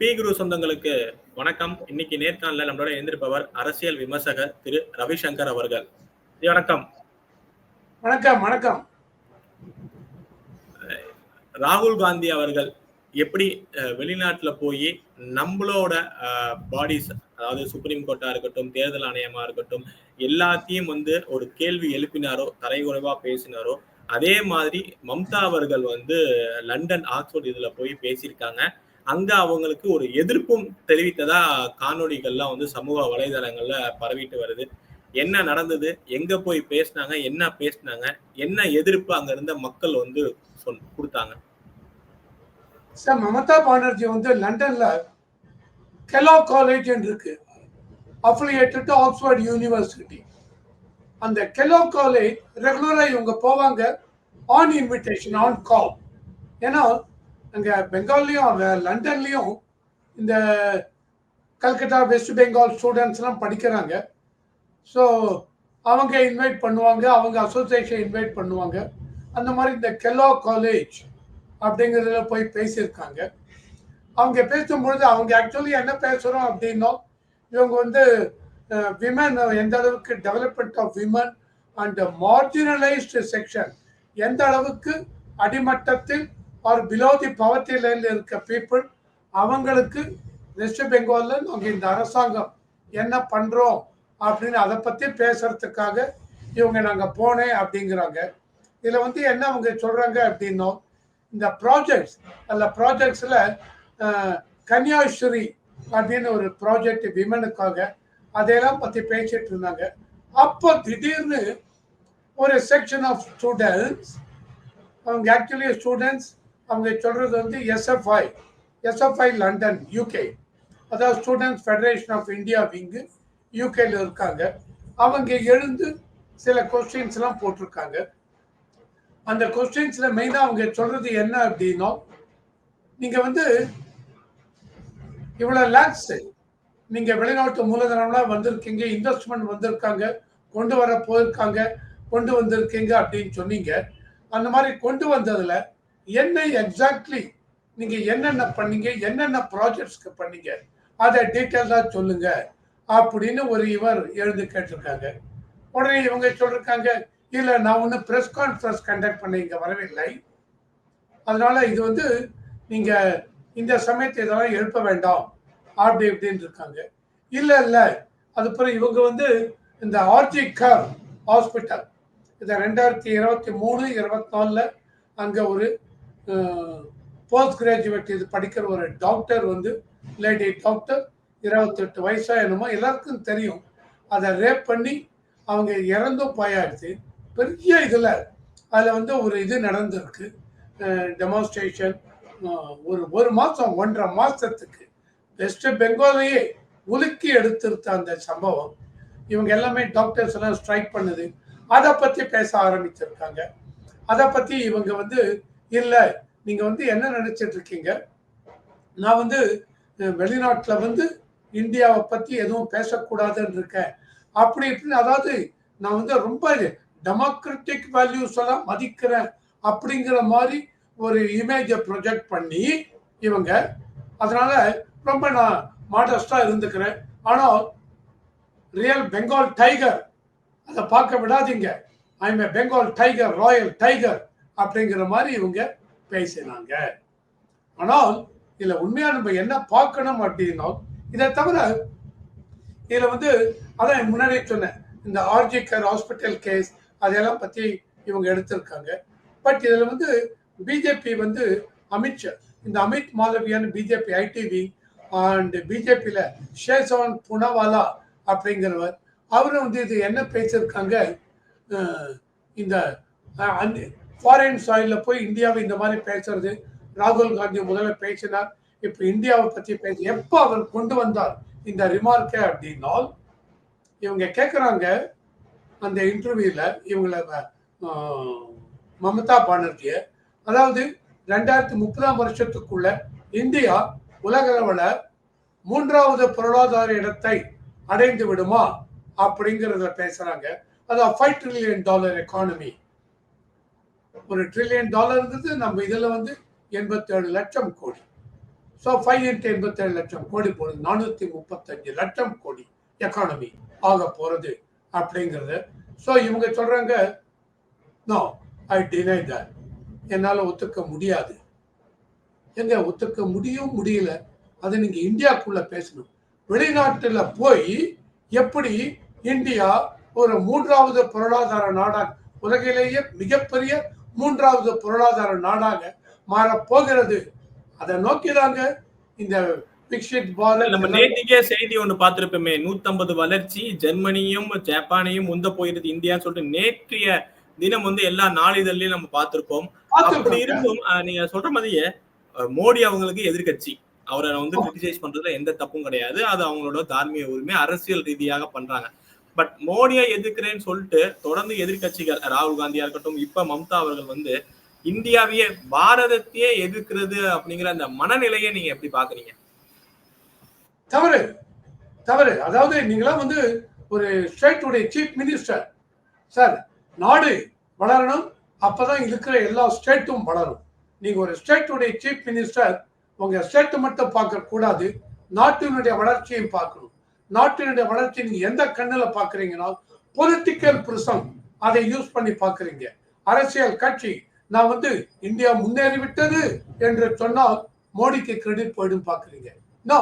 B குரு சொந்தங்களுக்கு வணக்கம். இன்னைக்கு நேர்காணல நம்மளோட இருந்திருப்பவர் அரசியல் விமர்சகர் திரு ரவிசங்கர் அவர்கள். வணக்கம். வணக்கம் வணக்கம். ராகுல் காந்தி அவர்கள் எப்படி வெளிநாட்டுல போய் நம்மளோட பாடிஸ் அதாவது சுப்ரீம் கோர்ட்டா இருக்கட்டும் தேர்தல் ஆணையமா இருக்கட்டும் எல்லாத்தையும் வந்து ஒரு கேள்வி எழுப்பினாரோ தரைகுறைவா பேசினாரோ அதே மாதிரி மம்தா அவர்கள் வந்து லண்டன் ஆக்ஸ்போர்ட் இதுல போய் பேசியிருக்காங்க. அங்க அவங்களுக்கு ஒரு எதிர்ப்பும் தெரிவித்ததா காணொளிகள்லாம் வந்து சமூக வலைதளங்கள்ல பரவிட்டு வருது. என்ன நடந்தது? எங்க போய் பேசினாங்க? என்ன பேசினாங்க? என்ன எதிர்ப்பு அங்க இருந்த மக்கள் வந்து சொல் கொடுத்தாங்க? சார் மமதா பானர்ஜி வந்து லண்டன்ல கெலோ காலேஜ் இருக்கு. அஃபிலியேட்டட் டு ஆக்ஸ்போர்ட் யூனிவர்சிட்டி அந்த கெலோ காலேஜ் ரெகுலரா இவங்க போவாங்க ஆன் இன்விடேஷன் ஆன் கால் ஏன்னா அங்கே பெங்கால்லையும் லண்டன்லேயும் இந்த கல்கட்டா வெஸ்ட் பெங்கால் ஸ்டூடெண்ட்ஸ்லாம் படிக்கிறாங்க. ஸோ அவங்க இன்வைட் பண்ணுவாங்க அவங்க அசோசியேஷன் இன்வைட் பண்ணுவாங்க. அந்த மாதிரி இந்த கெல்லோ காலேஜ் அப்படிங்கிறதுல போய் பேசியிருக்காங்க. அவங்க பேசும்பொழுது அவங்க ஆக்சுவலி என்ன பேசுகிறோம் அப்படின்னா இவங்க வந்து விமன் எந்த அளவுக்கு development of women and marginalised section எந்த அளவுக்கு அடிமட்டத்தில் ஆர் பிலோ தி பவர்ட்டி லைனில் இருக்க பீப்புள் அவங்களுக்கு வெஸ்ட் பெங்காலில் நாங்கள் இந்த அரசாங்கம் என்ன பண்ணுறோம் அப்படின்னு அதை பற்றி பேசுறதுக்காக இவங்க நாங்கள் போனேன் அப்படிங்கிறாங்க. இதில் வந்து என்ன அவங்க சொல்கிறாங்க அப்படின்னும் இந்த ப்ராஜெக்ட்ஸ் அந்த ப்ராஜெக்ட்ஸில் கன்னியாஸ்வரி அப்படின்னு ஒரு ப்ராஜெக்ட் விமனுக்காக அதையெல்லாம் பற்றி பேசிட்டு இருந்தாங்க. அப்போ திடீர்னு ஒரு செக்ஷன் ஆஃப் ஸ்டூடெண்ட்ஸ் அவங்க ஆக்சுவலி ஸ்டூடெண்ட்ஸ் அவங்க சொல்கிறது வந்து எஸ்எஃப்ஐ எஸ்எஃப்ஐ லண்டன் யூகே அதாவது students federation of India wing யூகேல இருக்காங்க. அவங்க எழுந்து சில கொஸ்டின்ஸ்லாம் போட்டிருக்காங்க. அந்த கொஸ்டின்ஸ்ல மெயினா அவங்க சொல்றது என்ன அப்படின்னா நீங்க வந்து இவ்வளவு லேக்ஸ் நீங்க வெளிநாட்டு மூலதனம்லாம் வந்திருக்கீங்க இன்வெஸ்ட்மெண்ட் வந்திருக்காங்க கொண்டு வர போயிருக்காங்க கொண்டு வந்திருக்கீங்க அப்படின்னு சொன்னீங்க. அந்த மாதிரி கொண்டு வந்ததுல என்ன எக்ஸாக்ட்லி நீங்க என்னென்ன பண்ணீங்க என்னென்ன ப்ராஜெக்ட்ஸ்க்கு பண்ணீங்க அதை டீட்டெயில்ஸா சொல்லுங்க அப்படின்னு ஒரு இவர் எழுந்து கேட்டிருக்காங்க. உடனே இவங்க சொல்லிருக்காங்க இல்ல நான் ஒன்றும் ப்ரெஸ் கான்ஃபரன்ஸ் கண்டக்ட் பண்ண இங்க வரவில்லை. அதனால இது வந்து நீங்க இந்த சமயத்தை இதெல்லாம் எழுப்ப வேண்டாம். அப்படி இப்படின்னு இருக்காங்க. இல்ல இல்ல. அதுக்கப்புறம் இவங்க வந்து இந்த ஆர்ஜி கர் ஹாஸ்பிட்டல் இந்த ரெண்டாயிரத்தி இருபத்தி மூணு இருபத்தி நாலுல அங்க ஒரு போஸ்ட் கிராஜுவேட் இது படிக்கிற ஒரு டாக்டர் வந்து லேடி டாக்டர் இருபத்தெட்டு வயசா என்னமோ எல்லாருக்கும் தெரியும். அதை ரேப் பண்ணி அவங்க இறந்தும் போயாடுச்சு பெரிய இதில் அதில் வந்து ஒரு இது நடந்திருக்கு. டெமான்ஸ்ட்ரேஷன் ஒரு ஒரு மாதம் ஒன்றரை மாதத்துக்கு வெஸ்ட் பெங்காலையே உலுக்கி எடுத்திருத்த அந்த சம்பவம். இவங்க எல்லாமே டாக்டர்ஸ் எல்லாம் ஸ்ட்ரைக் பண்ணுது. அதை பற்றி பேச ஆரம்பிச்சிருக்காங்க. அதை பற்றி இவங்க வந்து இல்லை நீங்கள் வந்து என்ன நினச்சிட்டு இருக்கீங்க? நான் வந்து வெளிநாட்டில் வந்து இந்தியாவை பற்றி எதுவும் பேசக்கூடாதுன்னு இருக்கேன். அப்படி இப்படின்னு அதாவது நான் வந்து ரொம்ப டெமோக்ரட்டிக் வேல்யூஸ் எல்லாம் மதிக்கிறேன் அப்படிங்கிற மாதிரி ஒரு இமேஜை ப்ரொஜெக்ட் பண்ணி இவங்க அதனால ரொம்ப நான் மாடஸ்டா இருந்துக்கிறேன். ஆனால் ரியல் பெங்கால் டைகர் அதை பார்க்க விடாதீங்க. I a Bengal tiger royal tiger அப்படிங்கிற மாதிரி இவங்க பேசினாங்க. ஆனால் இதில் உண்மையாக நம்ம என்ன பார்க்கணும் அப்படின்னா இதை தவிர இதில் வந்து அதான் முன்னாடியே சொன்னேன் இந்த ஆர்ஜி கேர் ஹாஸ்பிட்டல் கேஸ் அதையெல்லாம் பற்றி இவங்க எடுத்திருக்காங்க. பட் இதில் வந்து பிஜேபி வந்து அமித்ஷா இந்த Amit Malviya BJP ITV and பிஜேபியில் ஷேசவன் புனவாலா அப்படிங்கிறவர் அவரும் வந்து இது என்ன பேசியிருக்காங்க? இந்த ஃபாரின் சாயில போய் இந்தியாவை இந்த மாதிரி பேசுறது. ராகுல் காந்தி முதல்ல பேசினார். இப்ப இந்தியாவை பத்தி பேசி எப்போ அவர் கொண்டு வந்தார் இந்த ரிமார்க்கை அப்படின்னால் இவங்க கேட்குறாங்க அந்த இன்டர்வியூல இவங்கள மமதா பானர்ஜிய. அதாவது ரெண்டாயிரத்தி முப்பதாம் வருஷத்துக்குள்ள இந்தியா உலக அளவில் மூன்றாவது பொருளாதார இடத்தை அடைந்து விடுமா அப்படிங்கிறத பேசுறாங்க. அதான் ஃபைவ் ட்ரில்லியன் டாலர் எக்கானமி ஒரு ட்ரில்லியன் டாலர்ங்கிறது நம்ம இதுல வந்து எண்பத்தேழு லட்சம் கோடி. ஸோ ஃபைவ் இன்ட்டு எண்பத்தேழு லட்சம் கோடி போகுது. நானூற்றி முப்பத்தஞ்சு லட்சம் கோடி எக்கானமி ஆக போகிறது அப்படிங்கிறது. ஸோ இவங்க சொல்கிறாங்க நோ ஐ டினை தட் என்னால் ஒத்துக்க முடியாது. எங்க ஒத்துக்க முடியும் முடியல. அதை நீங்க இந்தியாவுக்குள்ளே பேசணும். வெளிநாட்டுல போய் எப்படி இந்தியா ஒரு மூன்றாவது பொருளாதார நாடாக உலகிலேயே மிகப்பெரிய மூன்றாவது பொருளாதார நாடாக மாறப் போகிறது அதை நோக்கிதாங்க இந்த விக்ஷித் பாரத் நம்ம நேத்திக்கே செய்தி ஒண்ணு பார்த்திருப்போமே நூத்தம்பது வளர்ச்சி ஜெர்மனியும் ஜப்பானையும் முந்த போயிருது இந்தியான்னு சொல்லிட்டு நேற்றைய தினம் வந்து எல்லா நாளிதழ்லயும் நம்ம பார்த்திருப்போம். அப்படி அஹ், நீங்க சொல்ற மாதிரியே மோடி அவங்களுக்கு எதிர்க்கட்சி. அவரை வந்து கிரிட்டிசைஸ் பண்றதுல எந்த தப்பும் கிடையாது. அது அவங்களோட தார்மீக உரிமை அரசியல் ரீதியாக பண்றாங்க. பட் மோடியை எதிர்க்கிறேன்னு சொல்லிட்டு தொடர்ந்து எதிர்க்கட்சிகள் ராகுல் காந்தியா இருக்கட்டும் இப்ப மம்தா அவர்கள் வந்து இந்தியாவையே பாரதத்தையே எதிர்க்கிறது அப்படிங்கிற அந்த மனநிலையை நீங்க எப்படி பாக்குறீங்க? தவறு. தவறு. அதாவது நீங்களாம் வந்து ஒரு ஸ்டேட்டுடைய சீஃப் மினிஸ்டர் சார் நாடு வளரணும். அப்பதான் இருக்கிற எல்லா ஸ்டேட்டும் வளரும். நீங்க ஒரு ஸ்டேட்டுடைய சீஃப் மினிஸ்டர் உங்க ஸ்டேட் மட்டும் பார்க்க கூடாது நாட்டினுடைய வளர்ச்சியும் பார்க்கணும். நாட்டினுடைய வளர்ச்சி நீங்க எந்த கண்ணுல பாக்குறீங்கன்னா பொலிட்டிக்கல் பிரிசம் அதை யூஸ் பண்ணி பாக்குறீங்க அரசியல் கட்சி நான் வந்து இந்தியா முன்னேறி விட்டது என்று சொன்னால் மோடிக்கு கிரெடிட் போயிடும் பாக்குறீங்க நோ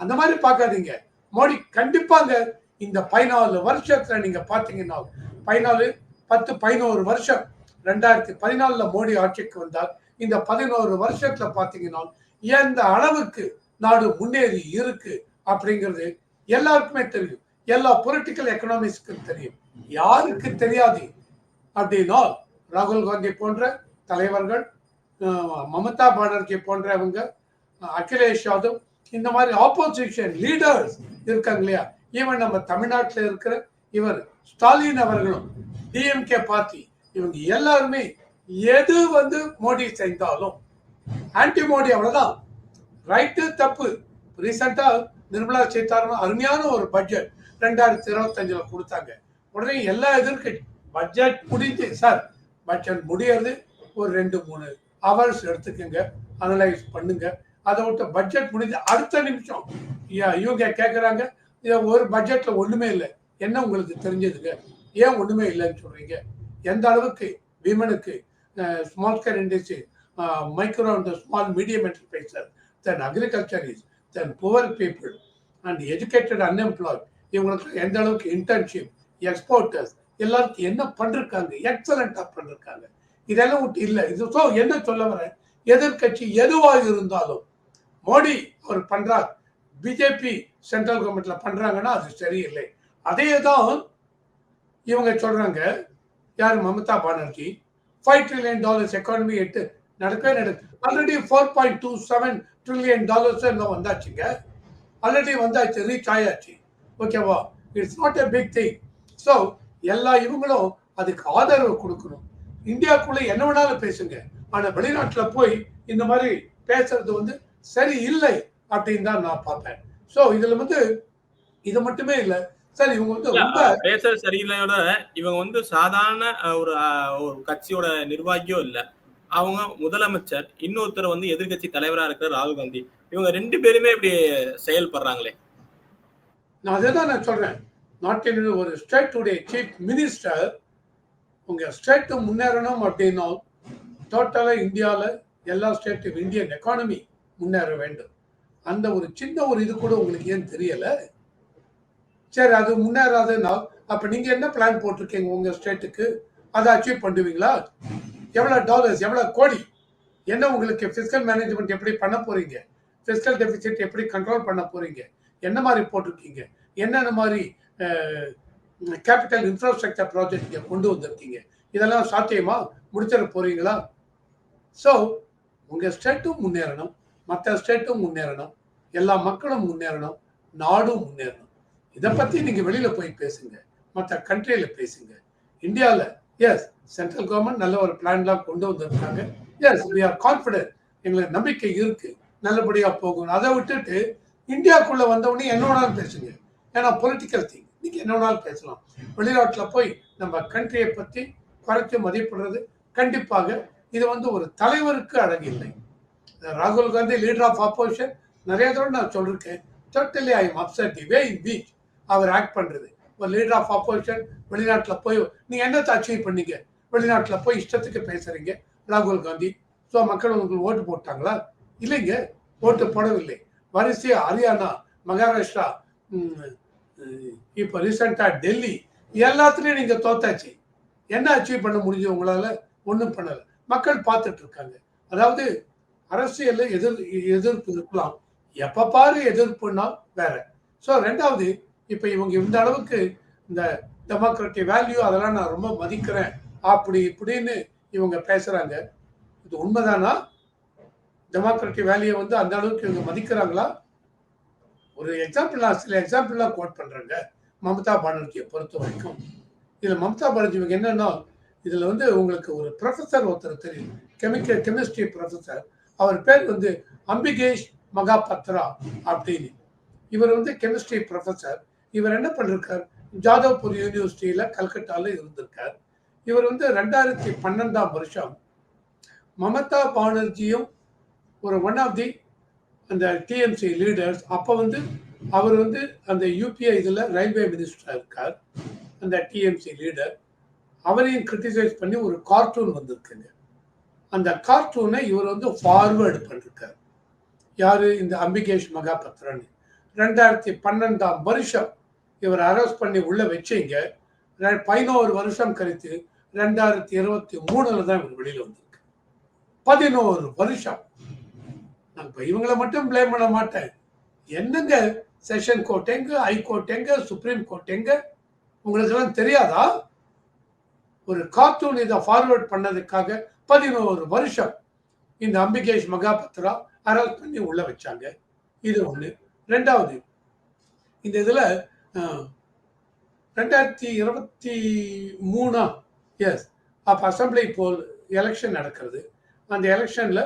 அந்த மாதிரி பார்க்காதீங்க. மோடி கண்டிப்பாங்க இந்த பதினாலு வருஷத்துல நீங்க பாத்தீங்கன்னா பதினாலு பத்து பதினோரு வருஷம் ரெண்டாயிரத்தி பதினாலுல மோடி ஆட்சிக்கு வந்தால் இந்த பதினோரு வருஷத்துல பாத்தீங்கன்னா எந்த அளவுக்கு நாடு முன்னேறி இருக்கு அப்படிங்கிறது எல்லாருக்குமே தெரியும். எல்லா பொலிட்டிக்கல் எக்கனாமிக்ஸ்க்கும் தெரியும். யாருக்கு தெரியாது? அப்படின்னா ராகுல் காந்தி போன்ற தலைவர்கள் மமதா பானர்ஜி போன்றவங்க அகிலேஷ் யாதவ் இந்த மாதிரி ஆப்போசிஷன் லீடர்ஸ் இருக்காங்க இல்லையா? ஈவன் நம்ம தமிழ்நாட்டில் இருக்கிற இவர் ஸ்டாலின் அவர்களும் டிஎம்கே பார்ட்டி இவங்க எல்லாருமே எது வந்து மோடி செய்தாலும் ஆன்டி மோடி அவ்வளவுதான். ரைட்டு தப்பு. ரீசெண்டா நிர்மலா சீதாராமன் அருமையான ஒரு பட்ஜெட் ரெண்டாயிரத்தி இருபத்தஞ்சுல கொடுத்தாங்க. உடனே எல்லா எதிர்கட்சி பட்ஜெட் முடிஞ்சு சார் பட்ஜெட் முடியறது ஒரு ரெண்டு மூணு ஹவர்ஸ் எடுத்துக்கங்க அனலைஸ் பண்ணுங்க. அதை விட்டு பட்ஜெட் முடிஞ்சு அடுத்த நிமிஷம் இவங்க கேட்குறாங்க ஒரு பட்ஜெட்ல ஒண்ணுமே இல்லை. என்ன உங்களுக்கு தெரிஞ்சதுங்க? ஏன் ஒண்ணுமே இல்லைன்னு சொல்றீங்க? எந்த அளவுக்கு விமனுக்கு small scale industry micro and small medium enterpriser then is then poor people and educated unemployed இவங்களுக்கு எந்த அளவுக்கு இன்டர்ன்ஷிப் எக்ஸ்போர்ட்டர்ஸ் எல்லாருக்கும் என்ன பண்ணிருக்காங்க? எக்ஸலண்டா பண்ணிருக்காங்க. இதெல்லாம் விட்டு இல்லை. இது ஸோ என்ன சொல்ல வரேன்? எதிர்க்கட்சி எதுவாக இருந்தாலும் மோடி அவர் பண்றார். பிஜேபி சென்ட்ரல் கவர்மெண்ட்ல பண்றாங்கன்னா அது சரியில்லை. அதே தான் இவங்க சொல்றாங்க. யார்? Mamata Banerjee. Five trillion dollars economy எட்டு நடக்கவே நடக்கு already four point two seven trillion dollars இன்னும் வந்தாச்சுங்க. ஆல்ரெடி வந்தாச்சு ரீச் ஆயாச்சு. ஓகேவா it's not a big thing so எல்லா இவங்களும் அதுக்கு ஆதரவு கொடுக்கணும். இந்தியாவுக்குள்ள என்ன வேணாலும் பேசுங்க. ஆனா வெளிநாட்டுல போய் இந்த மாதிரி பேசுறது வந்து சரி இல்லை அப்படின்னு தான் நான் பார்ப்பேன். ஸோ இதுல வந்து இது மட்டுமே இல்லை. சார் இவங்க வந்து ரொம்ப பேசுறது சரியில்லையோட இவங்க வந்து சாதாரண ஒரு ஒரு கட்சியோட நிர்வாகியோ இல்ல. அவங்க முதலமைச்சர் இன்னொருத்தர் வந்து எதிர்க்கட்சி தலைவரா இருக்கிற ராகுல் காந்தி. இவங்க ரெண்டு பேருமே இப்படி செயல்படுறாங்களே. நான் அதை தான் நான் சொல்றேன். நாட்டின் ஒரு ஸ்டேட்டுடைய சீஃப் மினிஸ்டர் உங்க ஸ்டேட்டு முன்னேறணும் அப்படின்னா டோட்டலா இந்தியாவில் எல்லா ஸ்டேட்டும் இந்தியன் எக்கானமி முன்னேற வேண்டும். அந்த ஒரு சின்ன ஒரு இது கூட உங்களுக்கு ஏன் தெரியல? சரி அது முன்னேறாதுன்னா அப்ப நீங்க என்ன பிளான் போட்டிருக்கீங்க உங்க ஸ்டேட்டுக்கு அதை அச்சீவ் பண்ணுவீங்களா? எவ்வளவு டாலர்ஸ் எவ்வளவு கோடி? என்ன உங்களுக்கு பிசிக்கல் மேனேஜ்மெண்ட் எப்படி பண்ண போறீங்க? பிசிக்கல் டெபிசிட் எப்படி கண்ட்ரோல் பண்ண போறீங்க? என்ன மாதிரி போட்டிருக்கீங்க? என்னென்ன மாதிரி கேபிட்டல் இன்ஃப்ராஸ்ட்ரக்சர் ப்ராஜெக்ட் நீங்கள் கொண்டு வந்திருக்கீங்க? இதெல்லாம் சாத்தியமா? முடிச்சிட போறீங்களா? ஸோ உங்க ஸ்டேட்டும் முன்னேறணும். மற்ற ஸ்டேட்டும் முன்னேறணும். எல்லா மக்களும் முன்னேறணும். நாடும் முன்னேறணும். இதை பத்தி நீங்க வெளியில போய் பேசுங்க. மற்ற கண்ட்ரியில பேசுங்க. இந்தியாவில் எஸ் சென்ட்ரல் கவர்மெண்ட் நல்ல ஒரு பிளான்லாம் கொண்டு வந்திருக்காங்க. எஸ் வி ஆர் கான்ஃபிடென்ட் எங்களுக்கு நம்பிக்கை இருக்கு. நல்லபடியாக போகும் அதை விட்டுட்டு இந்தியாவுக்குள்ளே வந்தவொடனே என்ன வேணாலும் பேசுங்க. ஏன்னா பொலிட்டிக்கல் திங் நீங்கள் என்ன வேணாலும் பேசலாம். வெளிநாட்டில் போய் நம்ம கண்ட்ரியை பற்றி குறைச்சி மதிப்பிடுறது கண்டிப்பாக இது வந்து ஒரு தலைவருக்கு அழகில்லை ராகுல் காந்தி லீடர் ஆஃப் ஆப்போசிஷன் நிறைய தடவை நான் சொல்லியிருக்கேன். Totally I am upset the way in week our act பண்ணுறது ஒரு லீடர் ஆஃப் ஆப்போசிஷன் வெளிநாட்டில் போய் நீங்கள் என்னத்தை அச்சீவ் பண்ணீங்க? வெளிநாட்டில் போய் இஷ்டத்துக்கு பேசுகிறீங்க ராகுல் காந்தி. ஸோ மக்கள் உங்களுக்கு ஓட்டு போட்டாங்களா? இல்லைங்க. ஓட்டு போடவில்லை. வரிசையாக ஹரியானா மகாராஷ்டிரா இப்போ ரீசெண்டாக டெல்லி எல்லாத்துலேயும் நீங்கள் தோத்தாச்சு. என்ன அச்சீவ் பண்ண முடிஞ்சு உங்களால்? ஒன்றும் பண்ணலை. மக்கள் பார்த்துட்டு இருக்காங்க. அதாவது அரசியலில் எதிர் எதிர்ப்பு இருக்கலாம். எப்போ பாரு எதிர்ப்புன்னா வேற. ஸோ ரெண்டாவது இப்போ இவங்க இந்த அளவுக்கு இந்த டெமோக்ராட்டிக் வேல்யூ அதெல்லாம் நான் ரொம்ப மதிக்கிறேன். அப்படி இப்படின்னு இவங்க பேசுறாங்க. இது உண்மைதானா? டெமோக்ராட்டிக் வேல்யூ வந்து அந்த அளவுக்கு இவங்க மதிக்கிறாங்களா? ஒரு எக்ஸாம்பிள் நான் சில எக்ஸாம்பிள்லாம் கோட் பண்றேங்க. மம்தா பானர்ஜியை பொறுத்த வரைக்கும். இதுல மம்தா பானர்ஜி இவங்க என்னன்னா இதுல வந்து உங்களுக்கு ஒரு ப்ரொஃபசர் ஒருத்தர் தெரியும். கெமிக்கல் கெமிஸ்ட்ரி ப்ரொஃபசர் அவர் பேர் வந்து அம்பிகேஷ் மகாபத்ரா அப்படின்னு. இவர் வந்து கெமிஸ்ட்ரி ப்ரொஃபசர் இவர் என்ன பண்ணிருக்கார்? ஜாதவ்பூர் யூனிவர்சிட்டியில கல்கட்டால இருந்திருக்கார். இவர் வந்து ரெண்டாயிரத்தி பன்னெண்டாம் வருஷம் மமதா பானர்ஜியும் ஒரு ஒன் ஆஃப் தி அந்த டிஎம்சி லீடர்ஸ் அப்போ வந்து அவர் வந்து அந்த யூபிஐ இதில் ரயில்வே மினிஸ்டராக இருக்கார் அந்த டிஎம்சி லீடர் அவரையும் கிரிட்டிசைஸ் பண்ணி ஒரு கார்ட்டூன் வந்திருக்குங்க. அந்த கார்ட்டூனை இவர் வந்து ஃபார்வேர்டு பண்ணிருக்கார். யார்? இந்த அம்பிகேஷ் மகாபத்ரன் ரெண்டாயிரத்தி பன்னெண்டாம் வருஷம் இவர் அரெஸ்ட் பண்ணி உள்ள வச்சீங்க. பதினோரு வருஷம் கழித்து ரெண்டாயிரத்தி இருபத்தி மூணுல தான் இவர் வெளியில வந்திருக்கு. பதினோரு வருஷம். நான் இப்ப இவங்களை மட்டும் ப்ளேம் பண்ண மாட்டேன். என்னங்க? செஷன் கோர்ட் எங்க? ஹைகோர்ட் எங்க? சுப்ரீம் கோர்ட் எங்க? உங்களுக்கு எல்லாம் தெரியாதா? ஒரு கார்ட்டூன் இதை ஃபார்வர்ட் பண்ணதுக்காக பதினோரு வருஷம் இந்த அம்பிகேஷ் மகாபத்ரா அரெஸ்ட் பண்ணி உள்ள வச்சாங்க. இது ஒண்ணு. ரெண்டாவது இந்த இதுல ரெண்டாயிரத்தி இருபத்தி மூணா எஸ் அப்போ அசம்பிளி போல் எலெக்ஷன் நடக்கிறது. அந்த எலெக்ஷனில்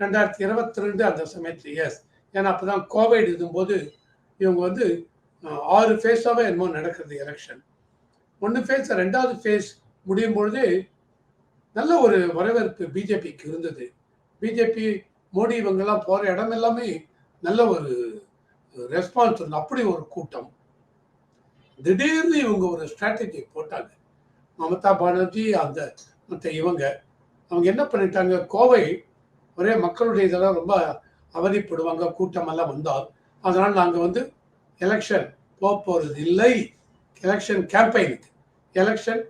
ரெண்டாயிரத்தி இருபத்தி ரெண்டு அந்த சமயத்தில் எஸ் ஏன்னா அப்போ தான் கோவிட் இதும்போது இவங்க வந்து ஆறு ஃபேஸாகவே என்னமோ நடக்கிறது எலெக்ஷன் ஒன்று ஃபேஸ் ரெண்டாவது ஃபேஸ் முடியும் பொழுது நல்ல ஒரு வரவேற்பு பிஜேபிக்கு இருந்தது. பிஜேபி மோடி இவங்கெல்லாம் போகிற இடம் எல்லாமே நல்ல ஒரு ரெஸ்பான்ஸ் இருந்தது அப்படி ஒரு கூட்டம். திடீர்னு இவங்க ஒரு ஸ்ட்ராட்டஜி போட்டாங்க. மமதா பானர்ஜி அந்த மற்ற இவங்க அவங்க என்ன பண்ணிட்டாங்க? கோவை ஒரே மக்களுடைய இதெல்லாம் ரொம்ப அவதிப்படுவாங்க கூட்டமெல்லாம் வந்தால். அதனால் நாங்கள் வந்து எலெக்ஷன் போக போகிறது இல்லை. எலெக்ஷன் கேம்பெயினுக்கு எலெக்ஷன்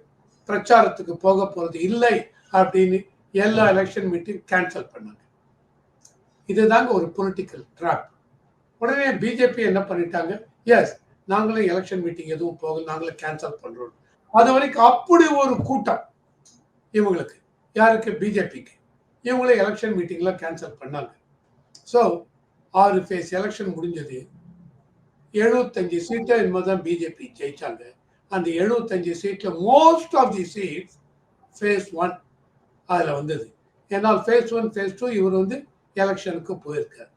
பிரச்சாரத்துக்கு போக போகிறது இல்லை அப்படின்னு எல்லா எலெக்ஷன் மீட்டிங் கேன்சல் பண்ணாங்க. இதுதாங்க ஒரு பொலிட்டிக்கல் ட்ராப் உடனே பிஜேபி என்ன பண்ணிட்டாங்க? எஸ் நாங்களும் எலெக்ஷன் மீட்டிங் எதுவும் போக நாங்களும் கேன்சல் பண்றோம். அது வரைக்கும் அப்படி ஒரு கூட்டம் இவங்களுக்கு. யாருக்கு? பிஜேபிக்கு. இவங்களே எலெக்ஷன் மீட்டிங்லாம் கேன்சல் பண்ணாங்க. ஸோ ஆறு ஃபேஸ் எலெக்ஷன் முடிஞ்சது. எழுபத்தஞ்சு சீட்டை என்பதுதான் பிஜேபி ஜெயிச்சாங்க. அந்த எழுபத்தஞ்சு சீட்டில் most of the seats phase one அதில் வந்தது. ஏன்னால் ஃபேஸ் ஒன் ஃபேஸ் டூ இவர் வந்து எலெக்ஷனுக்கு போயிருக்காரு.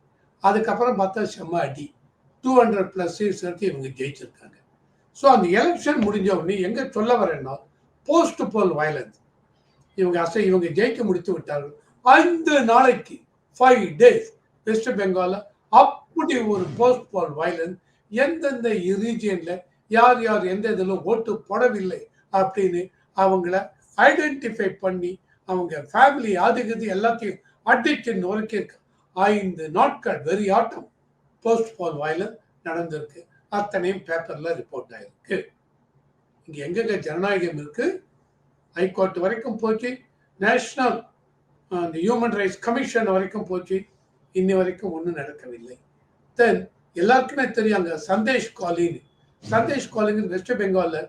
அதுக்கப்புறம் பார்த்தா செம்ம அடி. டூ ஹண்ட்ரட் ப்ளஸ் சீட்ஸ் எடுத்து இவங்க ஜெயிச்சிருக்காங்க. ஸோ அந்த எலெக்ஷன் முடிஞ்ச உடனே எங்கே சொல்ல வரேன்னா போஸ்ட் போல் வயலன்ஸ் இவங்க அசை இவங்க ஜெயிக்க முடித்து விட்டார்கள். ஐந்து நாளைக்கு ஃபைவ் டேஸ் வெஸ்ட் பெங்காலில் அப்படி ஒரு போஸ்ட் போல் வயலன்ஸ் எந்தெந்த ரீஜியனில் யார் யார் எந்த இதில் ஓட்டு போடவில்லை அப்படின்னு அவங்கள ஐடென்டிஃபை பண்ணி அவங்க ஃபேமிலி அதுக்கு எல்லாத்தையும் அடிச்சு நுழைக்கி ஐந்து நாட்கள் வெறி ஆட்டம். போஸ்ட் போன் வாயில நடந்திருக்கு. அத்தனையும் பேப்பர்ல ரிப்போர்ட் ஆயிருக்கு. இங்க எங்கெங்க ஜனநாயகம் இருக்கு? ஹைகோர்ட் வரைக்கும் போச்சு. நேஷனல் அந்த ஹியூமன் ரைட்ஸ் கமிஷன் வரைக்கும் போச்சு. இன்னி வரைக்கும் ஒன்றும் நடக்கவில்லை. தென் எல்லாருக்குமே தெரியும் அங்கே சந்தேஷ் காலின்னு சந்தேஷ் காலிங் வெஸ்ட் பெங்காலில்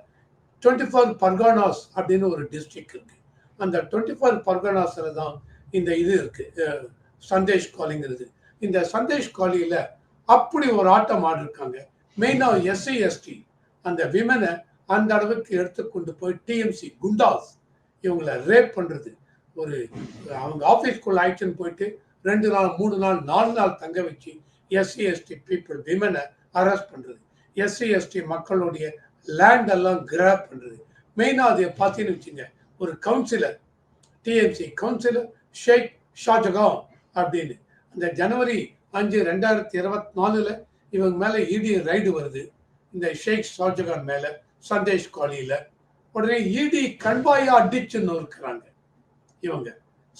டுவெண்ட்டி ஃபோர் பர்கானாஸ் அப்படின்னு ஒரு டிஸ்ட்ரிக்ட் இருக்கு. அந்த டுவெண்ட்டி ஃபோர் பர்கானாஸில் தான் இந்த இது இருக்கு. Uh, சந்தேஷ் காலிங்கிறது. இந்த சந்தேஷ் காலியில் அப்படி ஒரு ஆட்டம் ஆடிருக்காங்க. மெயினாக எஸ்சி எஸ்டி அந்த விமனை அந்த அளவுக்கு எடுத்துக்கொண்டு போய் டிஎம்சி குண்டாஸ் இவங்களை ரேப் பண்ணுறது ஒரு அவங்க ஆஃபீஸ்க்குள்ள ஆயிடுச்சுன்னு போயிட்டு ரெண்டு நாள் மூணு நாள் நாலு நாள் தங்க வச்சு எஸ்சி எஸ்டி பீப்புள் விமனை அரெஸ்ட் பண்ணுறது எஸ்சி எஸ்டி மக்களுடைய லேண்ட் எல்லாம் கிராப் பண்ணுறது மெயினாக அது பார்த்தீங்கன்னு வச்சுங்க ஒரு councillor TMC councillor Sheikh Shahjahan அப்படின்னு. அந்த ஜனவரி அஞ்சு ரெண்டாயிரத்தி இருபத்தி நாலுல இவங்க மேல இடி ரைடு வருது. இந்த ஷேக் ஷாஜகான் மேல சந்தேஷ் காலியில. உடனே இடி கண்பாயா அடிச்சு நொறுக்கிறாங்க இவங்க.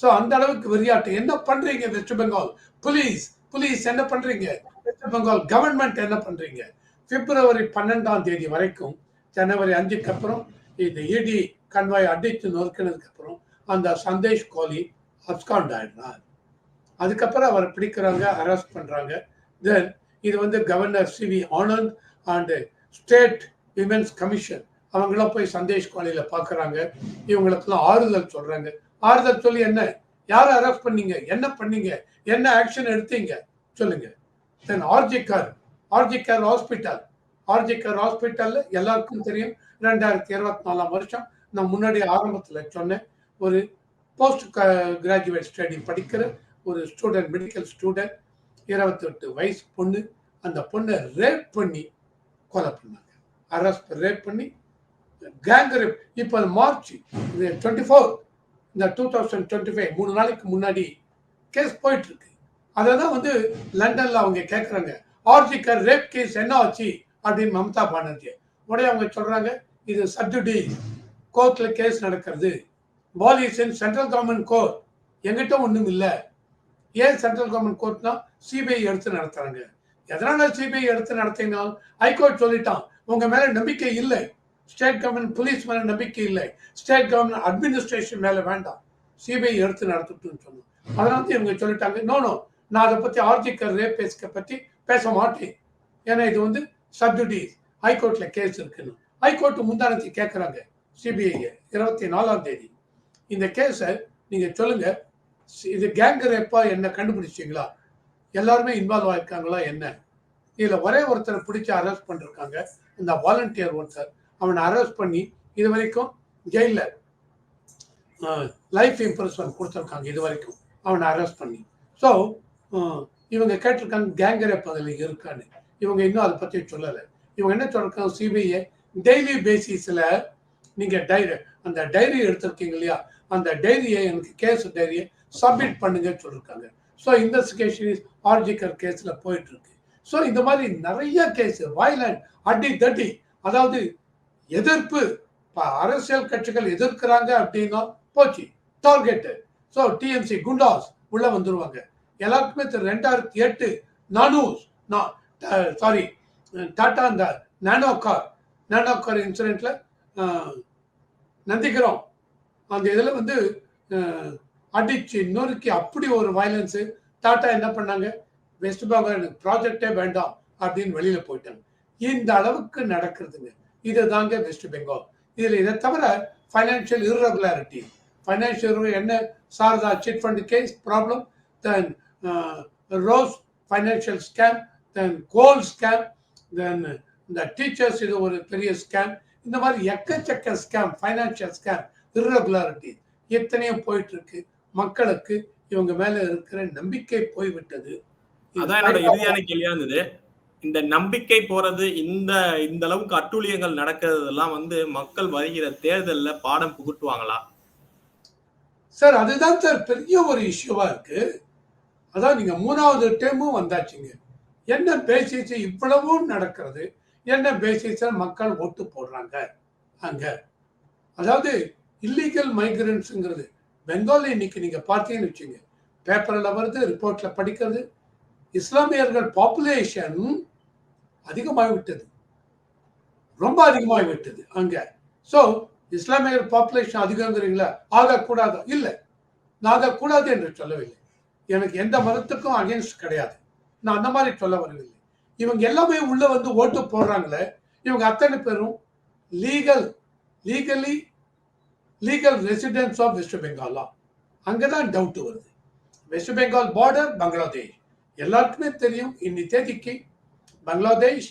சோ அந்த அளவுக்கு விளையாட்டு என்ன பண்றீங்க வெஸ்ட் பெங்கால் புலீஸ் புலீஸ் என்ன பண்றீங்க? வெஸ்ட் பெங்கால் கவர்மெண்ட் என்ன பண்றீங்க? பிப்ரவரி பன்னெண்டாம் தேதி வரைக்கும் ஜனவரி அஞ்சுக்கு அப்புறம் இந்த இடி கண்வாய் அடித்து நொறுக்கினதுக்கு அப்புறம் அந்த சந்தேஷ் கோலி அப்காண்ட் ஆயிடுறார். அதுக்கப்புறம் அவரை பிடிக்கிறாங்க அரெஸ்ட் பண்ணுறாங்க தென் இது வந்து governor C V Anand and state women's commission அவங்களாம் போய் சந்தேஷ் காலையில் பார்க்குறாங்க இவங்களுக்கெல்லாம் ஆறுதல் சொல்கிறாங்க ஆறுதல் சொல்லி என்ன? யாரை அரெஸ்ட் பண்ணீங்க? என்ன பண்ணீங்க? என்ன ஆக்ஷன் எடுத்தீங்க? சொல்லுங்க. தென் ஆர்ஜிக்கார் ஆர்ஜிக்கார் ஹாஸ்பிட்டல் ஆர்ஜிக்கார் ஹாஸ்பிட்டலில் எல்லாருக்கும் தெரியும். ரெண்டாயிரத்தி இருபத்தி நாலாம் வருஷம் நான் முன்னாடி ஆரம்பத்தில் சொன்னேன். ஒரு போஸ்ட் கிராஜுவேட் ஸ்டடி படிக்கிற ஒரு ஸ்டூடெண்ட் மெடிக்கல் ஸ்டூடெண்ட் இருபத்தி எட்டு வயசு பொண்ணு அந்த பொண்ணை ரேப் பண்ணி கொலை பண்ணாங்க. அரெஸ்ட் ரேப் பண்ணி கேங் ரேப் இப்போ மார்ச் டுவெண்ட்டி ஃபோர் இந்த டூ தௌசண்ட் டுவெண்ட்டி ஃபைவ் மூணு நாளைக்கு முன்னாடி கேஸ் போயிட்டு இருக்கு அதை தான் வந்து லண்டன்ல அவங்க கேட்குறாங்க ஆர்ஜிக்கர் ரேப் கேஸ் என்ன ஆச்சு? அப்படின்னு மம்தா பானர்ஜி உடனே அவங்க சொல்றாங்க இது சப்ஜுடி கோர்ட்ல கேஸ் நடக்கிறது. பாலிஸ் சென்ட்ரல் கவர்மெண்ட் கோர்ட் எங்கிட்ட ஒன்றும் இல்லை. ஏன் சென்ட்ரல் கவர்மெண்ட் கோர்ட்னா சிபிஐ எடுத்து நடத்துறாங்க? எதனால சிபிஐ எடுத்து நடத்தினால்? ஹைகோர்ட் சொல்லிட்டான் உங்க மேல நம்பிக்கை இல்லை. ஸ்டேட் கவர்மெண்ட் போலீஸ் மேல நம்பிக்கை இல்லை. ஸ்டேட் கவர்மெண்ட் அட்மினிஸ்ட்ரேஷன் மேல வேண்டாம். சிபிஐ எடுத்து நடத்துட்டுன்னு சொன்னோம் அதனால தான் இவங்க சொல்லிட்டாங்க நோ நோ நான் அதை பத்தி ஆர்டிக்கல் ரேபேஸ்க பத்தி பேச மாட்டேன். ஏன்னா இது வந்து சப்ஜுடிஸ் ஹைகோர்ட்ல கேஸ் இருக்குன்னு. ஹைகோர்ட் முந்தானத்தை கேட்குறாங்க சிபிஐ இருபத்தி நாலாம் தேதி. இந்த கேஸை நீங்க சொல்லுங்க இது கேங் ரேப்பா என்ன கண்டுபிடிச்சிங்களா எல்லாருமே இன்வால்வ் ஆயிருக்காங்களா என்ன? இதில் ஒரே ஒருத்தரை பிடிச்சி அரெஸ்ட் பண்ணிருக்காங்க. இந்த வாலண்டியர் ஒருத்தர். அவனை அரெஸ்ட் பண்ணி இது வரைக்கும் ஜெயிலில் லைஃப் இம்ப்ரெஸ்மெண்ட் கொடுத்துருக்காங்க இது வரைக்கும் அவனை அரெஸ்ட் பண்ணி. ஸோ இவங்க கேட்டிருக்காங்க கேங் ரேப் அதில் இருக்கான்னு. இவங்க இன்னும் அதை பற்றி சொல்லலை. இவங்க என்ன சொல்லிருக்காங்க சிபிஐ டெய்லி பேசிஸில் நீங்கள் டைரி அந்த டைரி எடுத்திருக்கீங்க இல்லையா? அந்த டைரியை எனக்கு கேஸ் டைரியை சப்மிட் பண்ணுங்கன்னு சொல்லியிருக்காங்க ஸோ இன்வெஸ்டிகேஷன் இஸ் ஆர்ஜிக்கர் கேஸில் போயிட்டு இருக்கு ஸோ இந்த மாதிரி நிறைய கேஸ் வயலண்ட் அடி தட்டி அதாவது எதிர்ப்பு இப்ப அரசியல் கட்சிகள் எதிர்க்கிறாங்க அப்படின்னா போச்சு. டார்கெட்டு ஸோ டிஎம்சி குண்டாஸ் உள்ள வந்துருவாங்க. எல்லாருக்குமே ரெண்டாயிரத்தி எட்டு நானூஸ் சாரி டாடா அந்த நானோ கார் நானோ கார் இன்சிடென்ட்ல நந்திக்கிறோம் அந்த இதில் வந்து அடிச்சு நொறுக்கி அப்படி ஒரு வயலன்ஸு டாட்டா என்ன பண்ணாங்க? வெஸ்ட் பெங்கால் எனக்கு ப்ராஜெக்டே வேண்டாம் அப்படின்னு வெளியில போயிட்டாங்க. இந்த அளவுக்கு நடக்கிறதுங்க. இதுதாங்க வெஸ்ட் பெங்கால் இதில் இதை தவிர ஃபைனான்சியல் இர்ரெகுலாரிட்டி ஃபைனான்சியல் என்ன? Saradha chit fund case problem then Rose financial scam then coal scam then இந்த டீச்சர்ஸ் இது ஒரு பெரிய ஸ்கேம் இந்த மாதிரி எக்கச்சக்க ஸ்கேம் ஃபைனான்சியல் ஸ்கேம் இர்ரெகுலாரிட்டி எத்தனையும் போயிட்டு இருக்கு. மக்களுக்கு இவங்க மேல இருக்கிற நம்பிக்கை போய்விட்டது. அதான் என்னோட இறுதியான கேள்வியா இருந்தது. இந்த நம்பிக்கை போறது இந்த இந்த அளவுக்கு அட்டூழியங்கள் நடக்கிறதெல்லாம் வந்து மக்கள் வருகிற தேர்தல்ல பாடம் புகுட்டுவாங்களா? சார் அதுதான் சார் பெரிய ஒரு இஷ்யூவா இருக்கு. அதான் நீங்க மூணாவது டைமும் வந்தாச்சுங்க. என்ன பேசிச்சு இவ்வளவும் நடக்கிறது? என்ன பேசிச்ச மக்கள் ஓட்டு போடுறாங்க? அங்க. அதாவது இல்லீகல் மைக்ரன்ஸ்ங்கிறது பெங்காலி இன்னைக்கு நீங்க பார்த்தீங்கன்னு வச்சுங்க பேப்பர்ல வருது ரிப்போர்ட்ல படிக்கிறது. இஸ்லாமியர்கள் பாப்புலேஷன் அதிகமாகிவிட்டது. ரொம்ப அதிகமாகிவிட்டது அங்கே. அங்க சோ இஸ்லாமியர் பாப்புலேஷன் அதிகங்கிறீங்களா? ஆகக்கூடாது? இல்லை. நான் ஆகக்கூடாது என்று சொல்லவில்லை. எனக்கு எந்த மதத்துக்கும் அகேன்ஸ்ட் கிடையாது. நான் அந்த மாதிரி சொல்ல வரவில்லை. இவங்க எல்லாமே உள்ள வந்து ஓட்டு போடுறாங்களே. இவங்க அத்தனை பேரும் legal legally legal residence of West பெங்காலா அங்கதான் டவுட் வருது. வெஸ்ட் பெங்கால் பார்டர் பங்களாதேஷ் எல்லாருக்குமே தெரியும் இன்னி தேதிக்கு பங்களாதேஷ்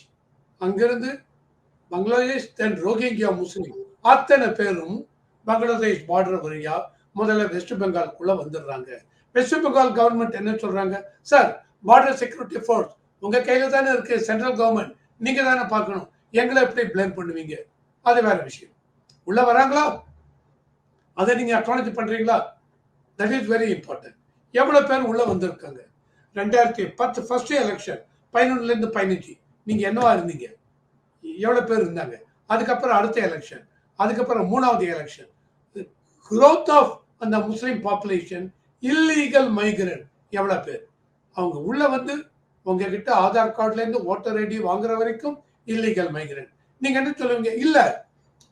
அங்கிருந்து பங்களாதேஷ் தென் ரோஹிங்கியா முஸ்லீம். அத்தனை பேரும் பங்களாதேஷ் பார்டர் வழியா முதல்ல வெஸ்ட் பெங்காலுக்குள்ள வந்துடுறாங்க. வெஸ்ட் பெங்கால் கவர்மெண்ட் என்ன சொல்றாங்க? சார் பார்டர் செக்யூரிட்டி ஃபோர்ஸ் உங்க கையில தானே இருக்கு சென்ட்ரல் கவர்மெண்ட் நீங்க தானே பார்க்கணும். எங்களை எப்படி பிளேம் பண்ணுவீங்க? அது வேற விஷயம். உள்ள வராங்களா? அதை நீங்க அக்னாலஜி பண்றீங்களா? தட் இஸ் வெரி இம்பார்ட்டன்ட் எவ்வளவு பேர் உள்ள வந்திருக்காங்க? ரெண்டாயிரத்தி பத்து ஃபர்ஸ்ட் எலெக்ஷன் பதினொன்னுல இருந்து பதினஞ்சு. நீங்க என்னவா இருந்தீங்க? எவ்வளவு பேர் இருந்தாங்க? அதுக்கப்புறம் அடுத்த எலெக்ஷன் அதுக்கப்புறம் மூணாவது எலெக்ஷன் growth ஆஃப் அந்த முஸ்லீம் பாப்புலேஷன் இல்லீகல் மைக்ரன்ட் எவ்வளவு பேர்? அவங்க உள்ள வந்து உங்ககிட்ட ஆதார் கார்டுல இருந்து ஓட்டர் ஐடி வாங்குற வரைக்கும் இல்லீகல் மைக்ரன்ட் நீங்க என்ன சொல்லுவீங்க? இல்ல.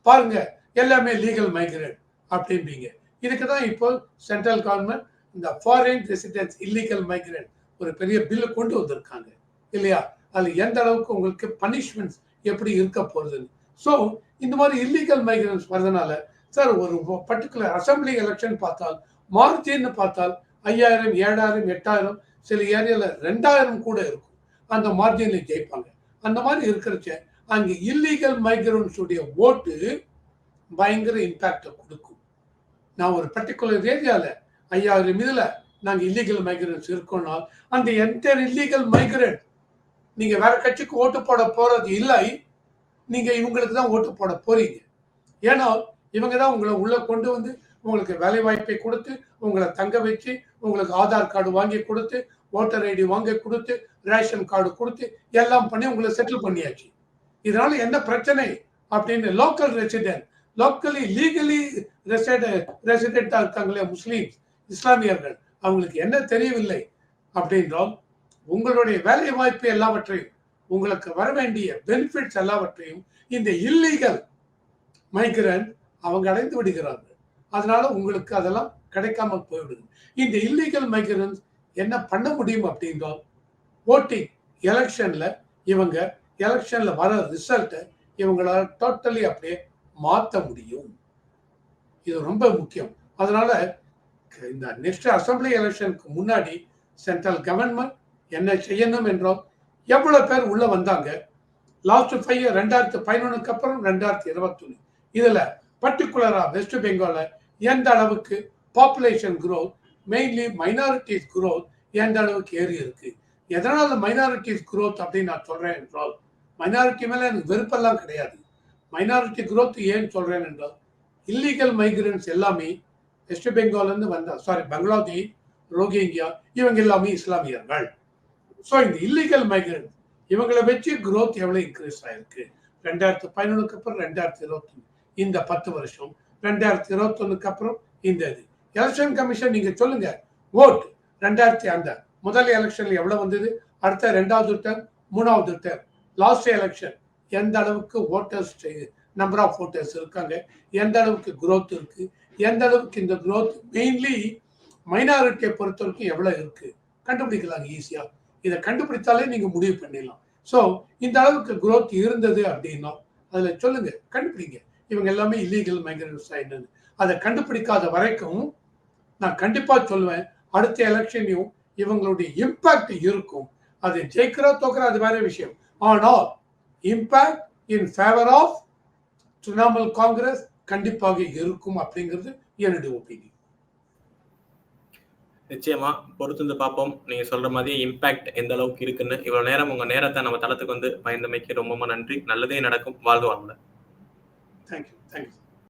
பாருங்க எல்லாமே லீகல் மைக்ரன்ட் அப்படின்றீங்க. இதுக்கு தான் இப்போ சென்ட்ரல் கவர்மெண்ட் இந்த ஃபாரின் ரெசிடென்ஸ் இல்லீகல் மைக்ரண்ட் ஒரு பெரிய பில்லு கொண்டு வந்திருக்காங்க. இல்லையா? அது எந்த அளவுக்கு உங்களுக்கு பனிஷ்மெண்ட்ஸ் எப்படி இருக்க போகுதுன்னு. ஸோ இந்த மாதிரி இல்லீகல் மைக்ரன்ஸ் வரதுனால சார் ஒரு பர்டிகுலர் அசம்பிளி எலெக்ஷன் பார்த்தால் மார்ஜின்னு பார்த்தால் ஐயாயிரம் ஏழாயிரம் எட்டாயிரம் சில ஏரியாவில் ரெண்டாயிரம் கூட இருக்கும். அந்த மார்ஜினில் ஜெயிப்பாங்க. அந்த மாதிரி இருக்கிறச்ச அங்கே இல்லீகல் மைக்ரன்ஸுடைய ஓட்டு பயங்கர இம்பாக்ட கொடுக்கும். நான் ஒரு பர்டிகுலர் ஏரியாவில் ஐயாயிரம் இதுல நாங்கள் இல்லீகல் மைக்ரன்ஸ் இருக்கோம்னா அந்த என்டையர் இல்லீகல் மைக்ரண்ட் நீங்கள் வேற கட்சிக்கு ஓட்டு போட போகிறது இல்லை நீங்கள் இவங்களுக்கு தான் ஓட்டு போட போறீங்க. ஏன்னா இவங்க தான் உங்களை உள்ளே கொண்டு வந்து உங்களுக்கு வேலை வாய்ப்பை கொடுத்து உங்களை தங்க வச்சு உங்களுக்கு ஆதார் கார்டு வாங்கி கொடுத்து ஓட்டர் ஐடி வாங்கி கொடுத்து ரேஷன் கார்டு கொடுத்து எல்லாம் பண்ணி உங்களை செட்டில் பண்ணியாச்சு. இதனால என்ன பிரச்சனை? அப்படின்னு லோக்கல் ரெசிடென்ட் லோக்கலி லீகலி ரெசிடென்டா இருக்காங்களே முஸ்லீம் இஸ்லாமியர்கள். அவங்களுக்கு என்ன தெரியவில்லை அப்படின்றோம் உங்களுடைய வேலை வாய்ப்பு எல்லாவற்றையும் உங்களுக்கு வர வேண்டிய பெனிஃபிட்ஸ் எல்லாவற்றையும் இந்த இல்லீகல் மைக்ரன்ட் அவங்க அடைந்து விடுகிறார்கள். அதனால உங்களுக்கு அதெல்லாம் கிடைக்காம போய்விடுது. இந்த இல்லீகல் மைக்ரன்ஸ் என்ன பண்ண முடியும் அப்படின்றோம் ஓட்டிங் எலெக்ஷன்ல இவங்க எலெக்ஷன்ல வர ரிசல்ட்டை இவங்களால டோட்டலி அப்படியே மாற்ற முடியும். இது ரொம்ப முக்கியம். அதனால இந்த நெக்ஸ்ட் அசம்பிளி எலெக்ஷனுக்கு முன்னாடி சென்ட்ரல் கவர்மெண்ட் என்ன செய்யணும் என்றால் எவ்வளவு பேர் உள்ள வந்தாங்க? லாஸ்ட் ஃபைவ் ரெண்டாயிரத்தி பதினொன்னுக்கு அப்புறம் ரெண்டாயிரத்தி இருபத்தொன்னு. இதுல பர்டிகுலரா வெஸ்ட் பெங்கால எந்த அளவுக்கு population growth mainly minorities growth எந்த அளவுக்கு ஏறி இருக்கு? எதனால மைனாரிட்டிஸ் குரோத் அப்படின்னு நான் சொல்றேன் என்றால் மைனாரிட்டி மேல எனக்கு வெறுப்பெல்லாம் கிடையாது. மைனாரிட்டி குரோத் ஏன்னு சொல்றேன் என்றால் இல்லீகல் மைக்ரன்ஸ் எல்லாமே வெஸ்ட் பெங்கால்ல இருந்து வந்தா சாரி பங்களாதேஷ் ரோஹிங்கியா இவங்க எல்லாமே இஸ்லாமியர்கள். ஸோ இந்த இல்லீகல் மைக்ரன்ஸ் இவங்களை வச்சு குரோத் எவ்வளவு இன்க்ரீஸ் ஆயிருக்கு? ரெண்டாயிரத்தி பதினொன்றுக்கு அப்புறம் ரெண்டாயிரத்தி இருபத்தி இந்த பத்து வருஷம். ரெண்டாயிரத்தி இருபத்தொன்னுக்கு அப்புறம் இந்த இது. எலெக்ஷன் கமிஷன் நீங்க சொல்லுங்க. ஓட் ரெண்டாயிரத்தி அந்த முதல் எலெக்ஷன்ல எவ்வளவு வந்தது? அடுத்த ரெண்டாவது டேர்ம் மூணாவது டேர்ம் லாஸ்ட் எலெக்ஷன் எந்த அளவுக்கு ஓட்டர்ஸ் நம்பர் ஆஃப் ஓட்டர்ஸ் இருக்காங்க எந்த அளவுக்கு குரோத் இருக்கு எந்த அளவுக்கு இந்த குரோத் மெயின்லி மைனாரிட்டியை பொறுத்த வரைக்கும் எவ்வளோ இருக்கு? கண்டுபிடிக்கலாம் ஈஸியாக இதை கண்டுபிடித்தாலே நீங்கள் முடிவு பண்ணிடலாம். ஸோ இந்த அளவுக்கு குரோத் இருந்தது அப்படின்னா அதில் சொல்லுங்க கண்டுபிடிங்க. இவங்க எல்லாமே இல்லீகல் மைக்ரன்ஸ் ஆயிடுது அதை கண்டுபிடிக்காத வரைக்கும் நான் கண்டிப்பாக சொல்லுவேன் அடுத்த எலெக்ஷனையும் இவங்களுடைய இம்பாக்ட் இருக்கும். அது ஜெயிக்கிறோ தோக்குறா அது வேற விஷயம். ஆனால் impact in favour of Trinamool Congress கண்டிப்பாக இருக்கும் அப்படிங்கிறது என்னுடைய ஒப்பீனியன் நிச்சயமா பொறுத்திருந்து பார்ப்போம். நீங்க சொல்ற மாதிரி இம்பாக்ட் எந்த அளவுக்கு இருக்குன்னு. இவ்வளவு நேரம் உங்க நேரத்தை நம்ம தளத்துக்கு வந்து பயந்தமைக்கு ரொம்ப நன்றி. நல்லதே நடக்கும். வாழ்க வாழ்ல தேங்க்யூ தேங்க்யூ